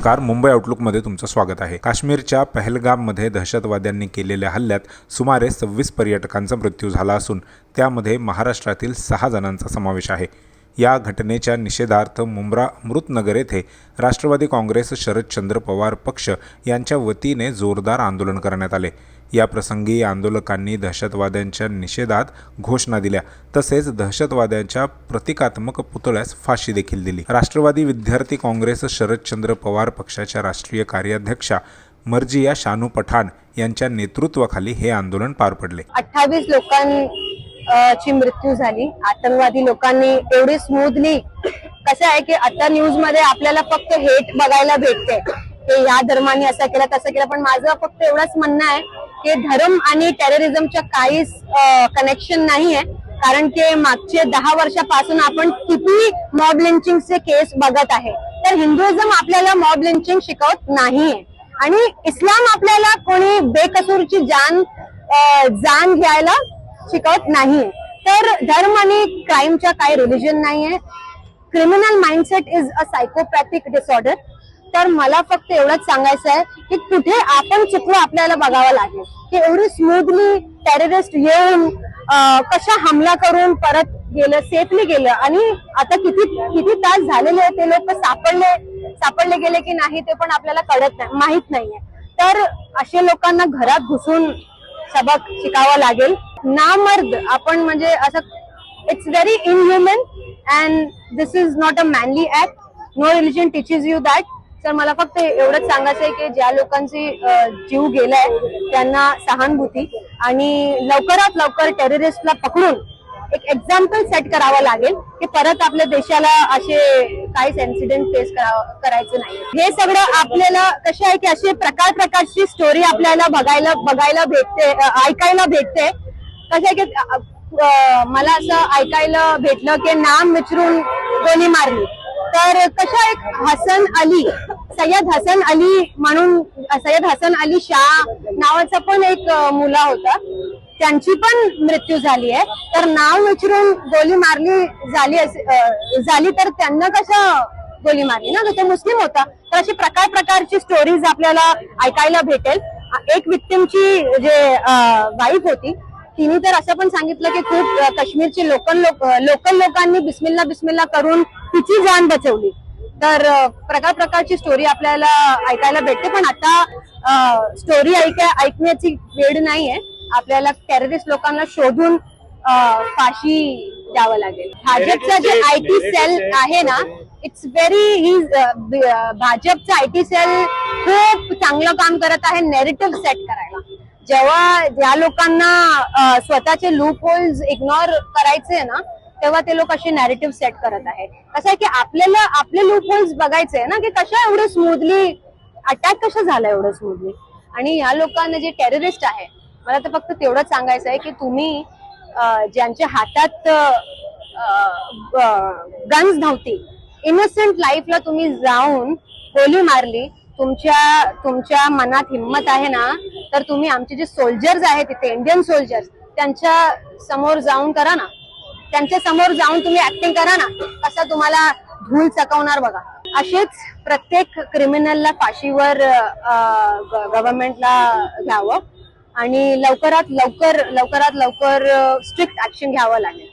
नमस्कार मुंबई आउटलुकमध्ये तुमचं स्वागत आहे. काश्मीरच्या पहलगाममध्ये दहशतवाद्यांनी केलेल्या हल्ल्यात सुमारे सव्वीस पर्यटकांचा मृत्यू झाला असून त्यामध्ये महाराष्ट्रातील सहा जणांचा समावेश आहे. या घटनेच्या निषेधार्थ मुंब्रा अमृतनगर येथे राष्ट्रवादी काँग्रेस शरदचंद्र पवार पक्ष यांच्या वतीने जोरदार आंदोलन करण्यात आले. या प्रसंगी आंदोलकांनी दहशतवाद्यांच्या निषेधात घोषणा दिल्या. तसेच दहशतवाद्यांच्या प्रतिकात्मक पुतळ्यास फाशी देखील दिली. राष्ट्रवादी विद्यार्थी काँग्रेस शरदचंद्र पवार पक्षाच्या राष्ट्रीय कार्याध्यक्षा मर्जिया शानू पठाण यांच्या नेतृत्वाखाली हे आंदोलन पार पडले. अठ्ठावीस लोकांची मृत्यू झाली. आतंकवादी लोकांनी एवढी स्मूथली कसं आहे की आता न्यूजमध्ये आपल्याला फक्त हेट बघायला भेटते. या धर्माने असं केलं तसं केलं पण माझं फक्त एवढंच म्हणणं आहे की धर्म आणि टेररिझमच्या काहीच कनेक्शन नाही आहे कारण की मागचे दहा वर्षापासून आपण किती मॉब लिंचिंगचे केस बघत आहे. तर हिंदुइझम आपल्याला मॉब लिंचिंग शिकवत नाहीये. आणि इस्लाम आपल्याला कोणी बेकसूरची जान जाण जान घ्यायला शिकवत नाही तर धर्म आणि क्राईमच्या काही रिलिजन नाहीये. Criminal mindset is a psychopathic disorder तर मला फक्त एवढंच सांगायचं आहे की कुठे आपण चुकलो आपल्याला बघावं लागेल. की एवढी स्मूथली टेररिस्ट येऊन कशा हमला करून परत गेलं सेफली गेलं. आणि आता किती किती तास झालेले आहेत ते लोक सापडले सापडले गेले की नाही ते पण आपल्याला कळत नाही माहीत नाहीये. तर असे लोकांना घरात घुसून सबक शिकावा लागेल. नामर्द आपण म्हणजे असं it's very inhuman and this is not a manly act no religion teaches you that तर मला फक्त एवढंच सांगायचं आहे की ज्या लोकांची जीव गेलाय त्यांना सहानुभूती आणि लवकरात लवकर टेररिस्टला पकडून एक एक्झाम्पल सेट करावा लागेल की परत आपल्या देशाला असे काहीच इन्सिडेंट फेस करायचं नाही. हे सगळं आपल्याला कसे आहे की असे प्रकार प्रकारची स्टोरी आपल्याला बघायला बघायला भेटते ऐकायला भेटते. कसं आहे की मला असं ऐकायला भेटलं की नाम विचारून गोळी मारली. तर कशा एक हसन अली सय्यद हसन अली म्हणून सय्यद हसन अली शाह नावाचा पण एक मुला होता. त्यांची पण मृत्यू झाली आहे. तर नाव विचारून गोली मारली झाली झाली तर त्यांना कसं गोली मारली ना? तो मुस्लिम होता. तर अशी प्रकार प्रकारची स्टोरीज आपल्याला ऐकायला भेटेल. एक विक्टिमची जे वाईफ होती तिने तर असं पण सांगितलं की खूप काश्मीरचे लोकल लोक लोकल लोकांनी बिस्मिल्ला बिस्मिल्ला करून तिची जान बचवली. तर प्रकार प्रकारची स्टोरी आपल्याला ऐकायला भेटते पण आता स्टोरी ऐका ऐकण्याची वेळ नाहीये. आपल्याला टेररिस्ट लोकांना शोधून फाशी द्यावं लागेल. भाजपचं जे आय टी सेल आहे ना इट्स व्हेरी ही भाजपचं आय टी सेल खूप चांगलं काम करत आहे नेरेटिव्ह सेट करायला. जेव्हा ज्या लोकांना स्वतःचे लूप होल्स इग्नोर करायचे ना तेव्हा ते लोक असे नॅरेटिव्ह सेट करत आहे कसं आहे की आपल्याला आपले लूप होल्स बघायचे ना की कशा एवढं स्मूथली अटॅक कशा झाला एवढं स्मूथली आणि या लोकांना जे टेररिस्ट आहे मला तर फक्त तेवढंच सांगायचं आहे की तुम्ही ज्यांच्या हातात गन्स नव्हती इनोसेंट लाईफला तुम्ही जाऊन गोली मारली तुमच्या तुमच्या मनात हिंमत आहे ना तर तुम्ही आमचे जे सोल्जर्स आहेत तिथे इंडियन सोल्जर्स त्यांच्यासमोर जाऊन करा ना. त्यांच्यासमोर जाऊन तुम्ही ऍक्टिंग करा ना कसं तुम्हाला धूल चकवणार बघा. असेच प्रत्येक क्रिमिनलला फाशीवर गव्हर्नमेंटला घ्यावं आणि लवकरात लवकर लवकरात लवकर स्ट्रिक्ट ऍक्शन घ्यावं लागेल.